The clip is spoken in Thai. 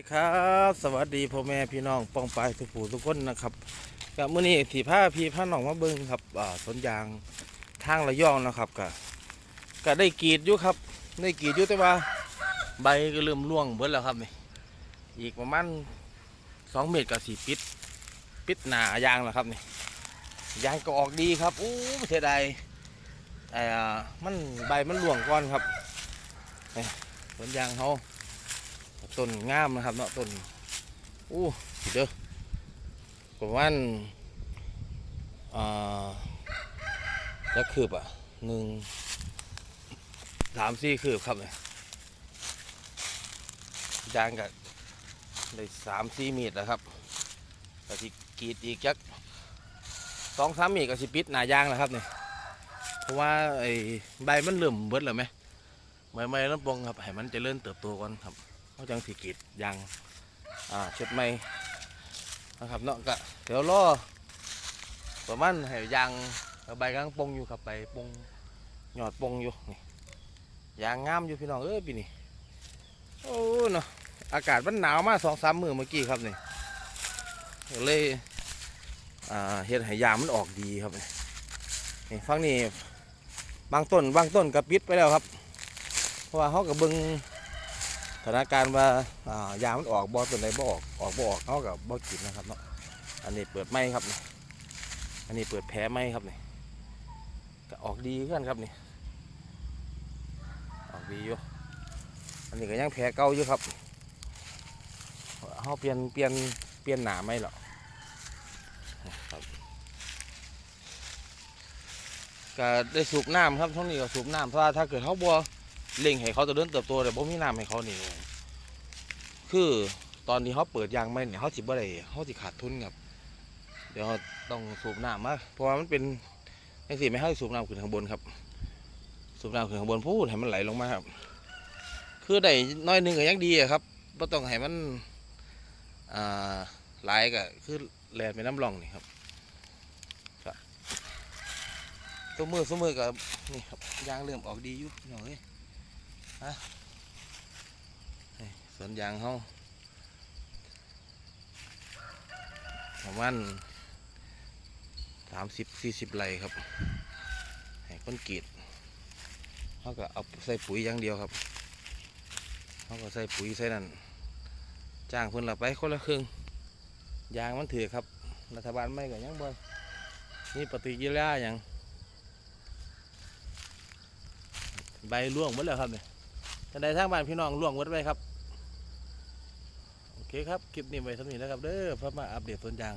สวัสดีครับ สวัสดีพ่อแม่พี่น้องป้องปลายทุกผู้ทุกคนนะครับกับมื้อนี้ที่พาพี่พาหนองมาเบิ่งครับอ่าสวนยางทางระยองนะครับก็ก็ได้กรีดอยู่ครับได้กรีดอยู่แต่ว่า ใบก็เริ่มร่วงเบิดแล้วครับนี่อีกประมาณสองเมตรกับสี่ปิดปิดหนายางแล้วครับนี่ยางก็ออกดีครับอู้เสียดายอ่อมันใบมันร่วงก่อนครับนี่สวนยางเขา ต้นงามนะครับเนาะต้นอู้เด้อประมาณอ่าจะคืบอะหนึ่งสามสี่คืบครับเนี่ยยางกับได้สามสี่มีดนะครับแต่ที่กรีดอีกจักสองสามมีดก็สิปิดหนายางแล้วครับเนี่ยเพราะว่าไอ้ใบมันเริ่มเบิดแล้วไหมไม่ไม่ลำปงครับให้มันจะเริ่มเติบโตก่อนครับ เขาจังสีกีดยางอ่าช็ดไม่นะครับเนาะก็เดี๋ยวรอประมาณให้ยางใบกำลังปงอยู่ครับไปปงหยอดปงอยู่นี่ยางงามอยู่พี่น้องเอ้ยปีนี้โอ้เนาะอากาศมันหนาวมากสองสามมือเมื่อกี้ครับนี่เลยอ่าเฮ็ดห้ยางมันออกดีครับนี่ฟังนี่บางต้นบางต้นก็ปิดไปแล้วครับ เพราะว่าเขากับเบิง สถานการณ์ว่าอ่ายามันออกบอตัวไหนบ่ออกออกบ่ออกเขากับบ่กินนะครับเนาะอันนี้เปิดไม้ครับนี่อันนี้เปิดแผลไม้ครับนี่ก็ออกดีขึ้นครับนี่ออกดีอยู่อันนี้ก็ยังแผลเก่าอยู่ครับเขาเปลี่ยนเปลี่ยนเปลี่ยนหนาไม่หรอกครับก็ได้สูบน้ำครับช่วงนี้ก็สูบน้ำเพราะถ้าเกิดเขาบัว เล่งให้เขาจะเดินเติบโตแต่บ่มีน้ำให้เขานี่คือตอนที่เขาเปิดยางไม่เนี่ยเขาสิบ่ได้เขาสิขาดทุนครับ เดี๋ยวต้องสูบน้ำมาเพราะว่ามันเป็นไอ้สิไม่ให้สูบน้ำขึ้นข้างบนครับสูบน้ำขึ้นข้างบนพูดให้มันไหลลงมาครับ คือได้น้อยหนึงก็ยังดีครับบ่ต้องให้มันอ่าไหลก็คือแลนไปน้ำร่องนี่ครับตัวมือตัวมือกับนี่ครับยางเริ่มออกดีอยู่พี่อง เอ้ยนี่สวนยางเขาประมาณสามสิบสี่สิบไร่ครับให้คนกีดเขาก็เอาใส่ปุ๋ยอย่างเดียวครับเขาก็ใส่ปุ๋ยใส่นั่นจ้างเพิ่นละไปคนละครึ่งยางมันถือครับ รัฐบาลไม่ก็ยังบ่นี่ปฏิกิริยาอย่างใบร่วงหมดแล้วครับเนี่ย ทันใดทางบ้านพี่น้องล่วงวัดไว้ครับ โอเคครับ คลิปนี้ไว้สำหรับนี้นะครับ เด้อเพื่อมาอัปเดตต้นยาง